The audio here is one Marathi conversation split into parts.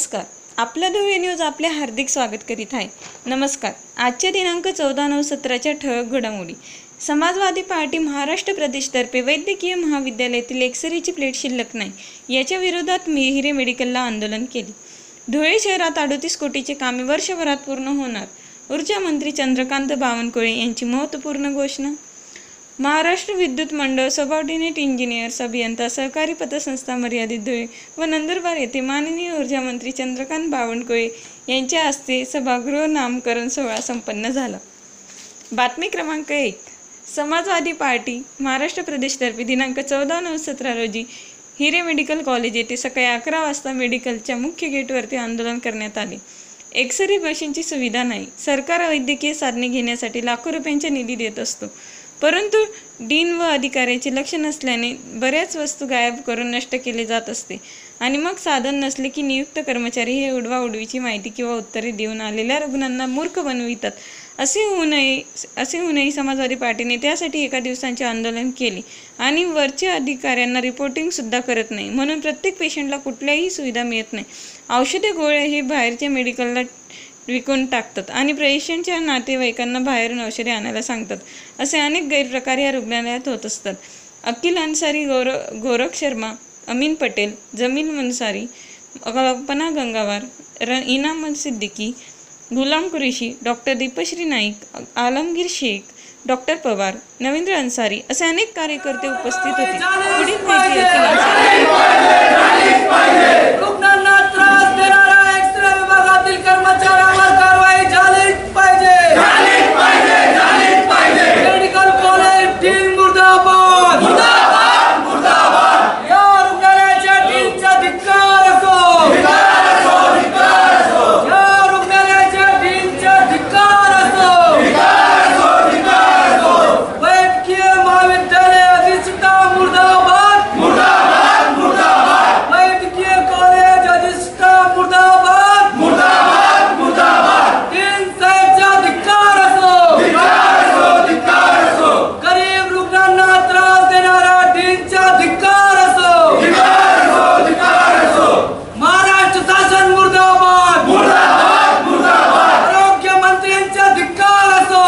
नमस्कार. आपलं धुळे न्यूज आपले हार्दिक स्वागत करीत आहे. नमस्कार. आजच्या दिनांक चौदा नऊ सतराच्या ठळक घडामोडी. समाजवादी पार्टी महाराष्ट्र प्रदेशतर्फे वैद्यकीय महाविद्यालयातील एक्सरेची प्लेट शिल्लक नाही. याच्या विरोधात मिहिरे मेडिकलला आंदोलन केले. धुळे शहरात अडोतीस कोटीचे कामे वर्षभरात पूर्ण होणार. ऊर्जा मंत्री चंद्रकांत बावनकुळे यांची महत्त्वपूर्ण घोषणा महाराष्ट्र विद्युत मंडळ सबऑर्डिनेट इंजिनियर्स अभियंता सहकारी पतसंस्था मर्यादित धुळे व नंदुरबार येथे माननीय ऊर्जा मंत्री चंद्रकांत बावनकुळे यांच्या हस्ते सभागृह नामकरण सोहळा संपन्न झाला. बातमी क्रमांक एक. समाजवादी पार्टी महाराष्ट्र प्रदेशतर्फे दिनांक चौदा नऊ सतरा रोजी हिरे मेडिकल कॉलेज येथे सकाळी अकरा वाजता मेडिकलच्या मुख्य गेटवरती आंदोलन करण्यात आले. एक्सरे मशीनची सुविधा नाही. सरकार वैद्यकीय साधने घेण्यासाठी लाखो रुपयांचा निधी देत असतो. परंतु डीन व अधिकाऱ्याचे लक्ष नसल्याने बऱ्याच वस्तू गायब करून नष्ट केले जात असते. आणि मग साधन नसले की नियुक्त कर्मचारी हे उडवा उडवीची माहिती किंवा उत्तरे देऊन आलेल्या रुग्णांना मूर्ख बनवितात. असे होऊ नये असे होऊनही समाजवादी पार्टीने त्यासाठी एका दिवसांचे आंदोलन केले. आणि वरच्या अधिकाऱ्यांना रिपोर्टिंगसुद्धा करत नाही. म्हणून प्रत्येक पेशंटला कुठल्याही सुविधा मिळत नाही. औषधे गोळ्या हे बाहेरच्या मेडिकलला विकून टाकतात. आणि पेशंटच्या नातेवाईकांना बाहेरून औषधे आणायला सांगतात. असे अनेक गैरप्रकार या रुग्णालयात होत असतात. अखिल अन्सारी गौर गोरख शर्मा अमीन पटेल जमील अन्सारी कल्पना गंगावार र इनाम सिद्दीकी गुलाम कुरेशी डॉक्टर दीपश्री नाईक आलमगीर शेख डॉक्टर पवार नवींद्र अन्सारी असे अनेक कार्यकर्ते उपस्थित होते. पुढील माहिती अन्सारी रुग्णांना त्रास देणाऱ्या एक्सरे विभागातील कर्मचाऱ्यांवर कारवाई झालीच पाहिजे मेडिकल कॉलेज डीन मुर्दाबाद या रुग्णालयाच्या डीनचा धिक्कार असो या रुग्णालयाच्या डीनचा धिक्कार असो वैद्यकीय महाविद्यालय अधिष्ठा मुर्दाबाद वैद्यकीय कॉलेज अधिष्ठा मुर्दाबाद डीन साहेबचा धिक्कार असो गरीब रुग्णांना त्रास देणारा डीनचा धिक्कार असो महाराष्ट्र शासन मुर्दाबाद आरोग्य मंत्र्यांचा धिक्कार असो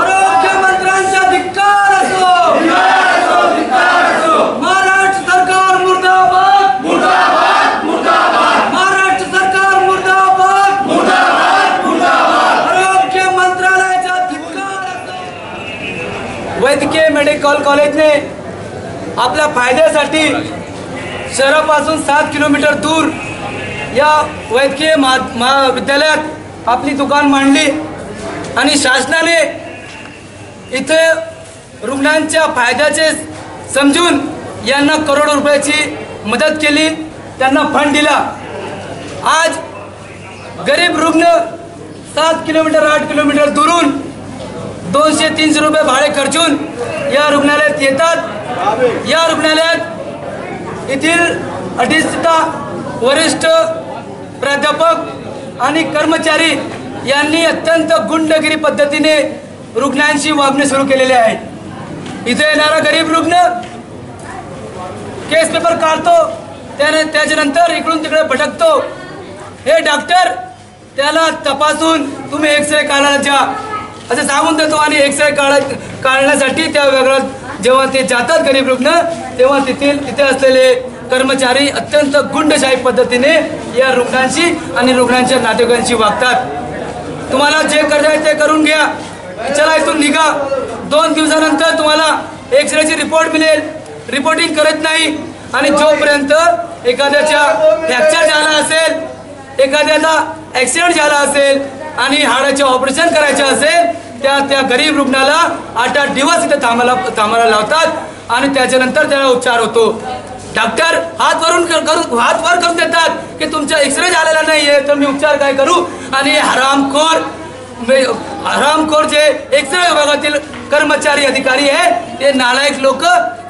आरोग्य मंत्र्यांचा धिक्कार असो महाराष्ट्र सरकार मुर्दाबाद महाराष्ट्र सरकार मुर्दाबाद आरोग्य मंत्रालयाचा धिक्कार असो वैद्यकीय मेडिकल कॉलेजने आपल्या फायद्यासाठी शहरापासून सात किलोमीटर दूर या वैद्यकीय महा महाविद्यालयात आपली दुकान मांडली आणि शासनाने इथे रुग्णांच्या फायद्याचे समजून यांना करोडो रुपयाची मदत केली त्यांना फंड दिला. आज गरीब रुग्ण सात किलोमीटर आठ किलोमीटर दुरून दोनशे तीनशे रुपये भाडे खर्चून या रुग्णालयात येतात. या रुग्णालयात येथील अधिष्ठता वरिष्ठ प्राध्यापक आणि कर्मचारी यांनी अत्यंत गुंडगिरी पद्धतीने रुग्णांशी वागणे सुरू केलेले आहे. इथे येणारा गरीब रुग्ण केस पेपर काढतो त्याने त्याच्यानंतर इकडून तिकडे भटकतो. हे डॉक्टर त्याला तपासून तुम्ही एक्सरे काढायला जा. असं सांगून देतो आणि एक्सरे काढा काढण्यासाठी त्या वेगळं जेव्हा ते जातात गरीब रुग्ण तेव्हा तेथील तिथे असलेले कर्मचारी अत्यंत गुंडशाही पद्धतीने या रुग्णांशी आणि रुग्णांच्या नातेवाईकांशी वागतात. तुम्हाला जे करायचं ते करून घ्या. चला इथून निघा. दोन दिवसानंतर तुम्हाला एक्सरेची रिपोर्ट मिळेल. रिपोर्टिंग करत नाही. आणि जोपर्यंत एखाद्याच्या फ्रॅक्चर झाला असेल एखाद्याचा ऍक्सिडेंट झाला असेल आणि हाडाचे ऑपरेशन करायचे असेल त्या त्या गरीब रुग्णाला आठ आठ दिवस इथे थांबायला थांबायला लावतात आणि त्याच्यानंतर त्याला उपचार होतो. डॉक्टर हात वरून करू हात वर करून देतात की तुमचा एक्सरे झालेला नाहीये तर मी उपचार काय करू? आणि हरामखोर हरामखोर जे एक्सरे विभागातील कर्मचारी अधिकारी आहे ते नालायक लोक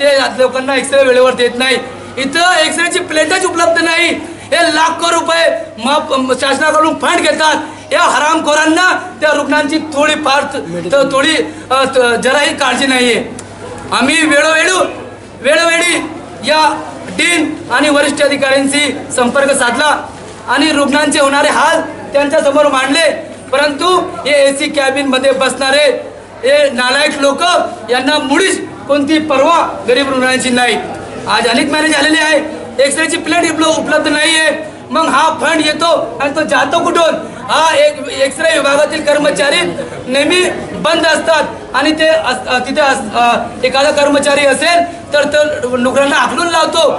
ते लोकांना एक्सरे वेळेवर देत नाही. इथं एक्सरेची प्लेटच उपलब्ध नाही. हे लाखो रुपये माफ शासनाकडून फंड घेतात. या हरामखोरांना त्या रुग्णांची थोडी फार त- थोडी जराही काळजी नाहीये. आम्ही वेळोवेळी वेळोवेळी या डीन आणि वरिष्ठ अधिकाऱ्यांशी संपर्क साधला आणि रुग्णांचे होणारे हाल त्यांच्यासमोर मांडले. परंतु हे ए सी कॅबिनमध्ये बसणारे हे नालायक लोक यांना मुळीच कोणती पर्वा गरीब रुग्णांची नाही. आज अनेक मॅरेज झालेले आहे. एक्सरेची प्लेट उपलब्ध नाही आहे मग हा फंड येतो आणि तो जातो कुठून? हा एक एक्सरे विभागातील कर्मचारी नेहमी बंद असतात. आणि ते अस- तिथे अस- एखादा कर्मचारी असेल तर तो नोकऱ्यांना आखलून लावतो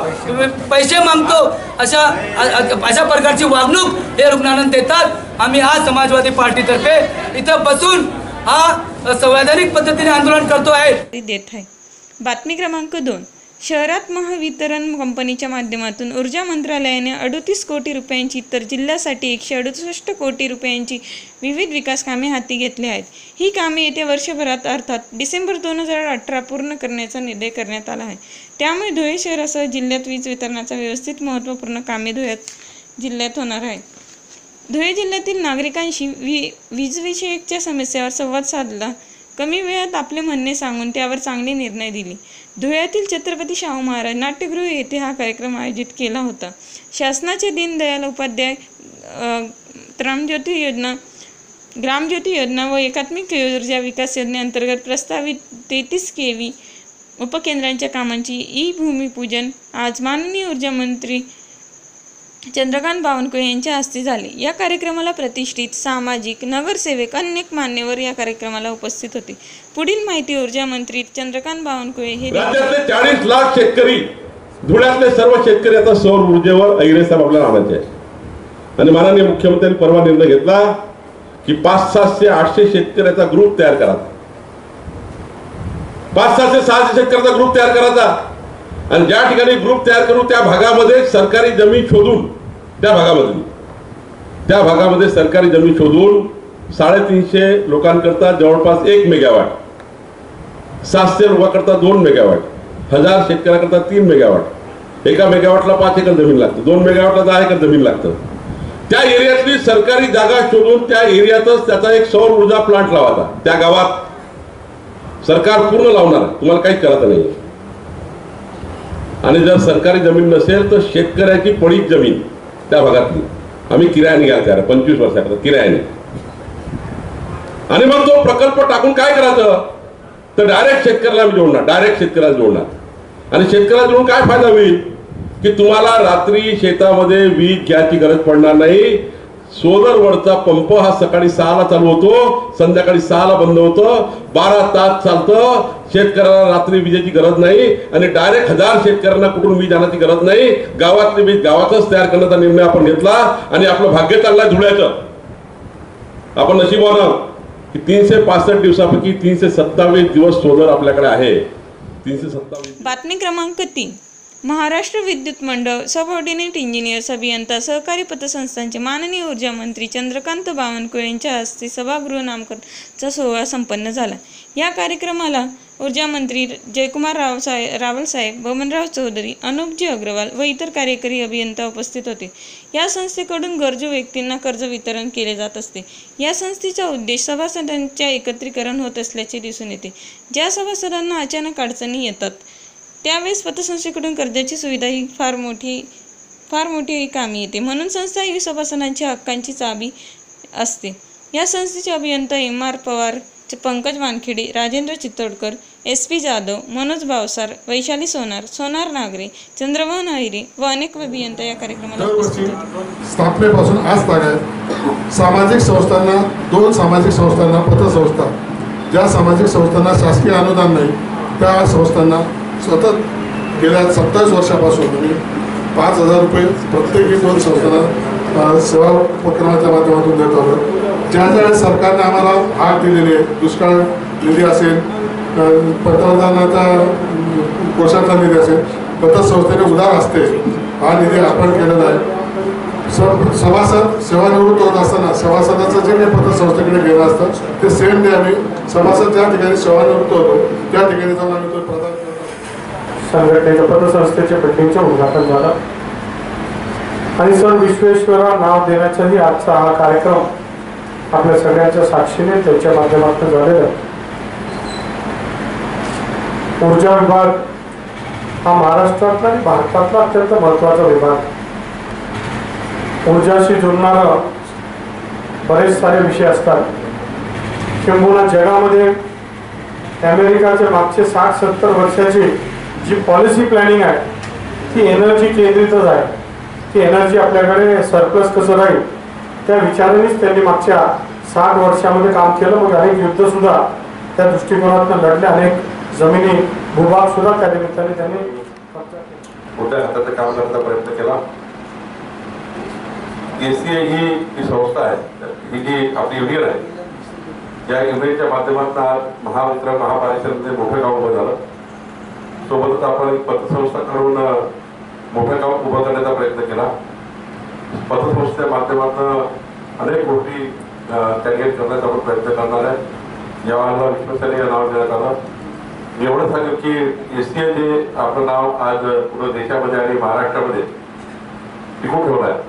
पैसे मागतो. अशा अशा प्रकारची वागणूक हे रुग्णांना देतात. आम्ही हा समाजवादी पार्टीतर्फे इथं बसून हा संवैधानिक पद्धतीने आंदोलन करतो आहे. देत आहे. बातमी क्रमांक दोन. शहरात महावितरण कंपनीच्या माध्यमातून ऊर्जा मंत्रालयाने अडतीस कोटी रुपयांची तर जिल्ह्यासाठी एकशे अडुसष्ट कोटी रुपयांची विविध विकास कामे हाती घेतली आहेत. ही कामे येत्या वर्षभरात अर्थात डिसेंबर दोन हजार अठरा पूर्ण करण्याचा निर्णय करण्यात आला आहे. त्यामुळे धुळे शहरासह जिल्ह्यात वीज वितरणाचा व्यवस्थित महत्त्वपूर्ण कामे धुळ्यात जिल्ह्यात होणार आहे धुळे जिल्ह्यातील नागरिकांशी वी वीजविषयकच्या समस्यावर संवाद साधला कमी वेळात आपले म्हणणे सांगून त्यावर चांगले निर्णय दिले. धुळ्यातील छत्रपती शाहू महाराज नाट्यगृह येथे हा कार्यक्रम आयोजित केला होता. शासनाचे दीनदयाल उपाध्याय त्रामज्योती योजना ग्रामज्योती योजना व एकात्मिक ऊर्जा विकास योजनेअंतर्गत प्रस्तावित तेहतीस के व्ही उपकेंद्रांच्या कामांची ई भूमिपूजन आज माननीय ऊर्जा मंत्री चंद्रकांत बावनकुळे यांच्या हस्ते झाले. या कार्यक्रमाला प्रतिष्ठित सामाजिक नगरसेवक अनेक मान्यवर या कार्यक्रमाला उपस्थित होते. पुढील माहिती ऊर्जा मंत्री चंद्रकांत बावनकुळे हे राज्यातले चाळीस लाख शेतकरी धुळ्यातले सर्व शेतकरी आता सौर ऊर्जेवर अहिरेसाहेब साहेब आपल्याला आणायचे आहे आणि माननीय मुख्यमंत्र्यांनी परवा निर्णय घेतला की पाच सातशे आठशे शेतकऱ्याचा ग्रुप तयार करा. पाच सातशे सहाशे शेतकऱ्याचा ग्रुप तयार करायचा आणि ज्या ठिकाणी ग्रुप तयार करू त्या भागामध्ये सरकारी जमीन शोधून त्या भागामध्ये. त्या भागामध्ये सरकारी जमीन शोधून साडेतीनशे लोकांकरता जवळपास एक मेगावॅट सातशे लोकांकरता दोन मेगावॅट हजार शेतकऱ्याकरता तीन मेगावॅट. एका मेगावॅटला पाच एकर जमीन लागतं दोन मेगावॅटला दहा एकर जमीन लागतं. त्या एरियातली सरकारी जागा शोधून त्या एरियातच त्याचा एक सौर ऊर्जा प्लांट लावायचा त्या गावात. सरकार पूर्ण लावणार तुम्हाला काहीच करायचं नाही. आणि जर सरकारी जमीन नसेल तर शेतकऱ्याची पडीत जमीन. त्या भागातली आम्ही किरायाने घ्यायला तयार पंचवीस वर्षाकडे किरायाने आणि मग तो प्रकल्प टाकून काय करायचं? तर डायरेक्ट शेतकऱ्याला आम्ही जोडणार डायरेक्ट शेतकऱ्याला जोडणार. आणि शेतकऱ्याला जोडून काय फायदा होईल? की तुम्हाला रात्री शेतामध्ये वीज घ्यायची गरज पडणार नाही सोलर वरचा पंप हा सकाळी सहाला चालू होतो संध्याकाळी सहाला बंद होतो. बारा तास चालतं. शेतकऱ्याला रात्री विजेची गरज नाही आणि डायरेक्ट हजार शेतकऱ्यांना कुठून वीज आणायची गरज नाही. गावातली वीज गावातच तयार करण्याचा निर्णय आपण घेतला आणि आपलं भाग्य चाललंय धुळ्याचं. आपण नशीब आहोत की तीनशे पासष्ट दिवसापैकी तीनशे सत्तावीस दिवस सोलर आपल्याकडे आहे. तीनशे सत्तावीस बातमी क्रमांक तीन. महाराष्ट्र विद्युत मंडळ सबऑर्डिनेट इंजिनियर्स अभियंता सहकारी पतसंस्थांचे माननीय ऊर्जा मंत्री चंद्रकांत बावनकुळे यांच्या हस्ते सभागृह नामकरणचा सोहळा संपन्न झाला. या कार्यक्रमाला ऊर्जा मंत्री जयकुमार राव साहेब रावलसाहेब बबनराव चौधरी अनुपजी अग्रवाल व इतर कार्यकारी अभियंता उपस्थित होते. या संस्थेकडून गरजू व्यक्तींना कर्ज वितरण केले जात असते. या संस्थेचा उद्देश सभासदांच्या एकत्रीकरण होत असल्याचे दिसून येते. ज्या सभासदांना अचानक अडचणी येतात त्यावेळेस पतसंस्थेकडून कर्जाची सुविधा ही फार मोठी फार मोठी कामी येते. म्हणून संस्था ही सभासदांच्या हक्कांची चाबी असते. या संस्थेचे अभियंता M R Pawar Pankaj Wankhede Rajendra Chittodkar S P Jadhav Manoj Bhavsar Vaishali Sonar Sonar Nagare Chandramohan Ahire व अनेक अभियंता या कार्यक्रमाला उपस्थित स्थापनेपासून आज सामाजिक संस्थांना दोन सामाजिक संस्थांना पतसंस्था. ज्या सामाजिक संस्थांना शासकीय अनुदान नाही त्या संस्थांना सतत गेल्या सत्तावीस वर्षापासून आम्ही पाच हजार रुपये प्रत्येकी दोन संस्थेला सेवा उपक्रमाच्या माध्यमातून देत आहोत ज्या ज्या वेळेस सरकारने आम्हाला भाग दिलेली आहे दुष्काळ निधी असेल पंतप्रधानाचा कोशाचा निधी असेल पतसंस्थेने उदार असते हा निधी अर्पण केलेला आहे. स- सभासद सेवानिवृत्त होत असताना सभासदाचं जे काही पतसंस्थेकडे गेलं असतं ते सेम डे आम्ही सभासद ज्या ठिकाणी सेवानिवृत्त होतो त्या ठिकाणी जाऊन आम्ही तो संघटनेच्या पतसंस्थेच्या बिल्डिंगचे उद्घाटन झालं. आणि सर विश्वेश्वरा नाव देण्याचाही आजचा हा कार्यक्रम आपल्या सगळ्यांच्या साक्षीने त्याच्या माध्यमातून झालेला ऊर्जा विभाग हा महाराष्ट्रातला आणि भारतातला अत्यंत महत्त्वाचा विभाग ऊर्जाशी जुळणारं बरेच सारे विषय असतात. किंबहुना जगामध्ये अमेरिकाचे मागचे साठ सत्तर वर्षाची जी पॉलिसी प्लॅनिंग आहे ती एनर्जी केंद्रितच आहे. ती एनर्जी आपल्याकडे सरप्लस कसं राहील त्या विचारानेच त्यांनी मागच्या साठ वर्षामध्ये काम केलं. मग अनेक युद्ध सुद्धा त्या दृष्टिकोनातून लढले. अनेक जमिनी भूभाग सुद्धा त्या निमित्ताने त्यांनी मोठ्या हाताचं काम करण्याचा प्रयत्न केला. एसीए ही जी संस्था आहे ही जी आपली युनियन आहे या युनियनच्या माध्यमातून आज महावितरण महापालिकेमध्ये मोठं काम उभं झालं. सोबतच आपण एक पतसंस्था करून मोठ्या मोठं उभा उभं करण्याचा प्रयत्न केला. पतसंस्थेच्या माध्यमातून अनेक गोष्टी टॅर्गेट करण्याचा आपण प्रयत्न करणार आहे. जवाहरलाल विश्वसनीय नाव देण्यात आलं. मी एवढं सांगेल की एस टी जे आपलं नाव आज पूर्ण देशामध्ये आणि महाराष्ट्रामध्ये टिकून ठेवलं आहे.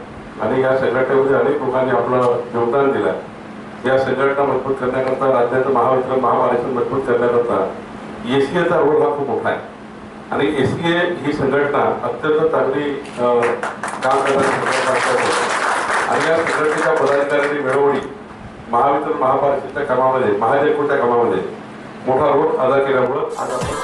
आणि या संघटनेमध्ये अनेक लोकांनी आपलं योगदान दिलं आहे. या संघटना मजबूत करण्याकरता राज्याचं महावितरण महामार्ग मजबूत करण्याकरता एसीएचा रोल हा खूप मोठा आहे. आणि एस सी ए ही संघटना अत्यंत चांगली काम करणारी संघटना असल्यामुळे आणि या संघटनेच्या पदाधिकाऱ्यांनी मिळवणी महावितरण महापालिकेच्या कामामध्ये महाजयपूरच्या कामामध्ये मोठा रोल अदा केल्यामुळं आज आपण